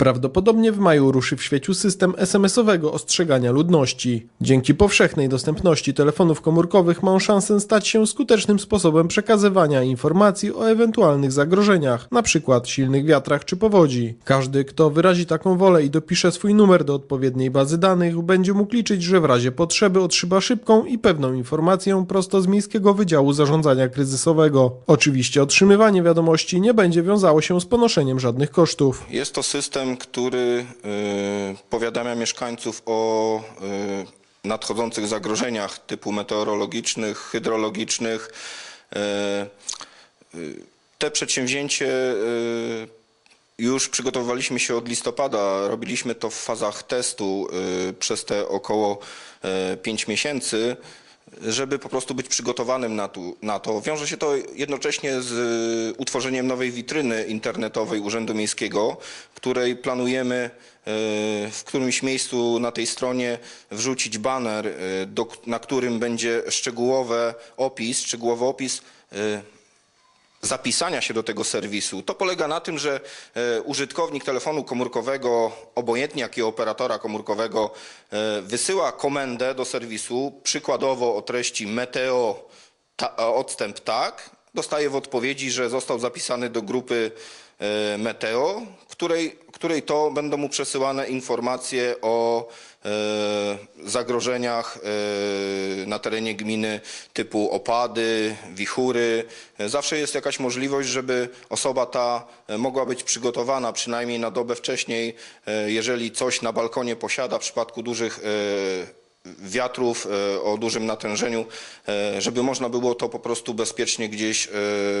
Prawdopodobnie w maju ruszy w świeciu system SMS-owego ostrzegania ludności. Dzięki powszechnej dostępności telefonów komórkowych ma on szansę stać się skutecznym sposobem przekazywania informacji o ewentualnych zagrożeniach, np. silnych wiatrach czy powodzi. Każdy, kto wyrazi taką wolę i dopisze swój numer do odpowiedniej bazy danych, będzie mógł liczyć, że w razie potrzeby otrzyma szybką i pewną informację prosto z Miejskiego Wydziału Zarządzania Kryzysowego. Oczywiście otrzymywanie wiadomości nie będzie wiązało się z ponoszeniem żadnych kosztów. Jest to system, który y, powiadamia mieszkańców o y, nadchodzących zagrożeniach typu meteorologicznych, hydrologicznych. Y, Te przedsięwzięcie już przygotowywaliśmy się od listopada. Robiliśmy to w fazach testu przez te około 5 miesięcy żeby po prostu być przygotowanym na, tu, na to. Wiąże się to jednocześnie z y, utworzeniem nowej witryny internetowej Urzędu Miejskiego, której planujemy y, w którymś miejscu na tej stronie wrzucić baner, y, do, na którym będzie szczegółowy opis, szczegółowy opis zapisania się do tego serwisu. To polega na tym, że e, użytkownik telefonu komórkowego, obojętnie jakiego operatora komórkowego, e, wysyła komendę do serwisu, przykładowo o treści meteo ta, odstęp tak, dostaje w odpowiedzi, że został zapisany do grupy e, meteo, której, której to będą mu przesyłane informacje o e, zagrożeniach e, na terenie gminy typu opady, wichury. E, Zawsze jest jakaś możliwość, żeby osoba ta e, mogła być przygotowana przynajmniej na dobę wcześniej, e, jeżeli coś na balkonie posiada w przypadku dużych e, wiatrów e, o dużym natężeniu, e, żeby można było to po prostu bezpiecznie gdzieś e,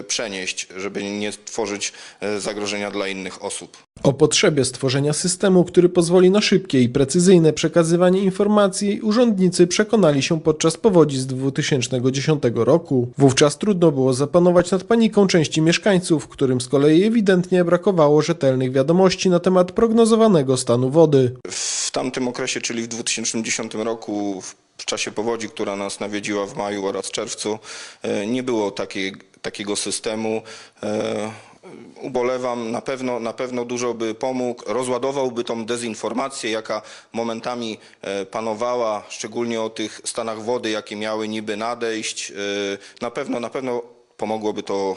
przenieść, żeby nie tworzyć zagrożenia dla innych osób. O potrzebie stworzenia systemu, który pozwoli na szybkie i precyzyjne przekazywanie informacji, urzędnicy przekonali się podczas powodzi z 2010 roku. Wówczas trudno było zapanować nad paniką części mieszkańców, którym z kolei ewidentnie brakowało rzetelnych wiadomości na temat prognozowanego stanu wody. W tamtym okresie, czyli w 2010 roku, w czasie powodzi, która nas nawiedziła w maju oraz czerwcu, e, nie było takiej, takiego systemu. Ubolewam, na pewno, na pewno dużo by pomógł, rozładowałby tą dezinformację, jaka momentami e, panowała, szczególnie o tych stanach wody, jakie miały niby nadejść. E, Na pewno, na pewno pomogłoby to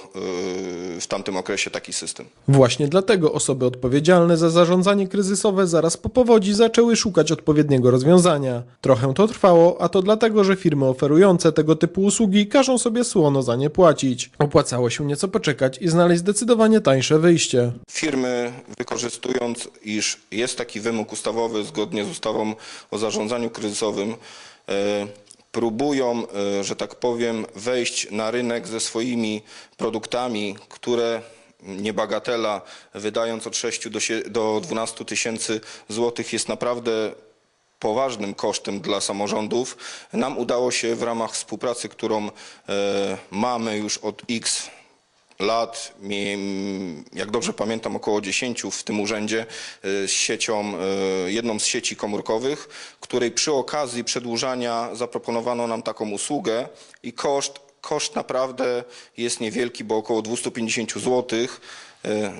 e, w tamtym okresie taki system. Właśnie dlatego osoby odpowiedzialne za zarządzanie kryzysowe zaraz po powodzi zaczęły szukać odpowiedniego rozwiązania. Trochę to trwało, a to dlatego, że firmy oferujące tego typu usługi każą sobie słono za nie płacić. Opłacało się nieco poczekać i znaleźć zdecydowanie tańsze wyjście. Firmy wykorzystując, iż jest taki wymóg ustawowy zgodnie z ustawą o zarządzaniu kryzysowym, e, próbują, e, że tak powiem, wejść na rynek ze swoimi produktami, które niebagatela, wydając od 6 do sie- do 12 tysięcy złotych jest naprawdę poważnym kosztem dla samorządów. Nam udało się w ramach współpracy, którą e, mamy już od X lat, jak dobrze pamiętam około 10 w tym urzędzie, e, z siecią, e, jedną z sieci komórkowych, której przy okazji przedłużania zaproponowano nam taką usługę i koszt, koszt naprawdę jest niewielki, bo około 250 zł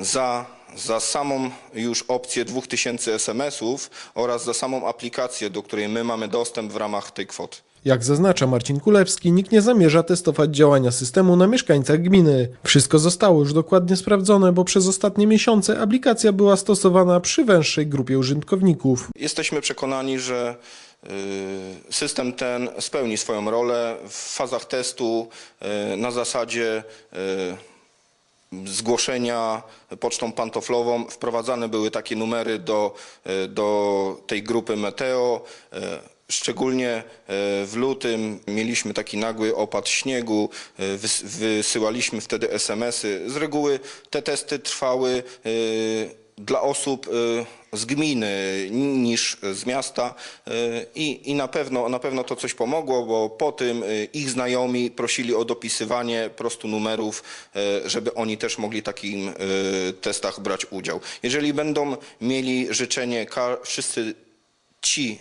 za, za samą już opcję 2000 SMS-ów oraz za samą aplikację, do której my mamy dostęp w ramach tej kwoty. Jak zaznacza Marcin Kulewski, nikt nie zamierza testować działania systemu na mieszkańcach gminy. Wszystko zostało już dokładnie sprawdzone, bo przez ostatnie miesiące aplikacja była stosowana przy węższej grupie użytkowników. Jesteśmy przekonani, że y, system ten spełni swoją rolę w fazach testu y, na zasadzie y, zgłoszenia pocztą pantoflową. Wprowadzane były takie numery do, do tej grupy Meteo. Szczególnie e, w lutym mieliśmy taki nagły opad śniegu, e, wys- wysyłaliśmy wtedy SMS-y. Z reguły te testy trwały e, dla osób z gminy niż z miasta i, i na, pewno, na pewno to coś pomogło, bo po tym ich znajomi prosili o dopisywanie prostu numerów, żeby oni też mogli w takim testach brać udział. Jeżeli będą mieli życzenie, wszyscy ci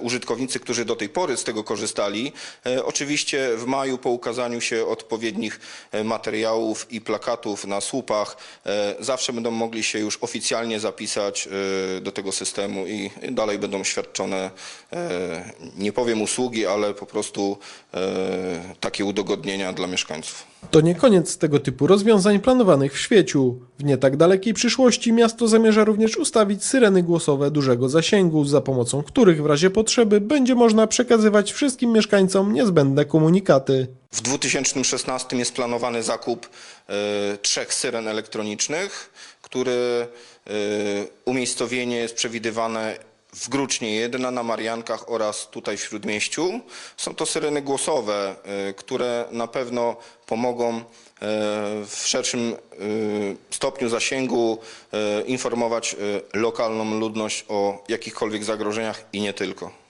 użytkownicy, którzy do tej pory z tego korzystali. E, Oczywiście w maju po ukazaniu się odpowiednich e, materiałów i plakatów na słupach e, zawsze będą mogli się już oficjalnie zapisać e, do tego systemu i dalej będą świadczone, e, nie powiem usługi, ale po prostu e, takie udogodnienia dla mieszkańców. To nie koniec tego typu rozwiązań planowanych w świeciu. W nie tak dalekiej przyszłości miasto zamierza również ustawić syreny głosowe dużego zasięgu, za pomocą których w razie potrzeby będzie można przekazywać wszystkim mieszkańcom niezbędne komunikaty. W 2016 jest planowany zakup e, trzech syren elektronicznych, które e, umiejscowienie jest przewidywane w Grucznie, jedna na Mariankach oraz tutaj w Śródmieściu. Są to syreny głosowe, e, które na pewno pomogą e, w szerszym e, stopniu zasięgu informować lokalną ludność o jakichkolwiek zagrożeniach i nie tylko.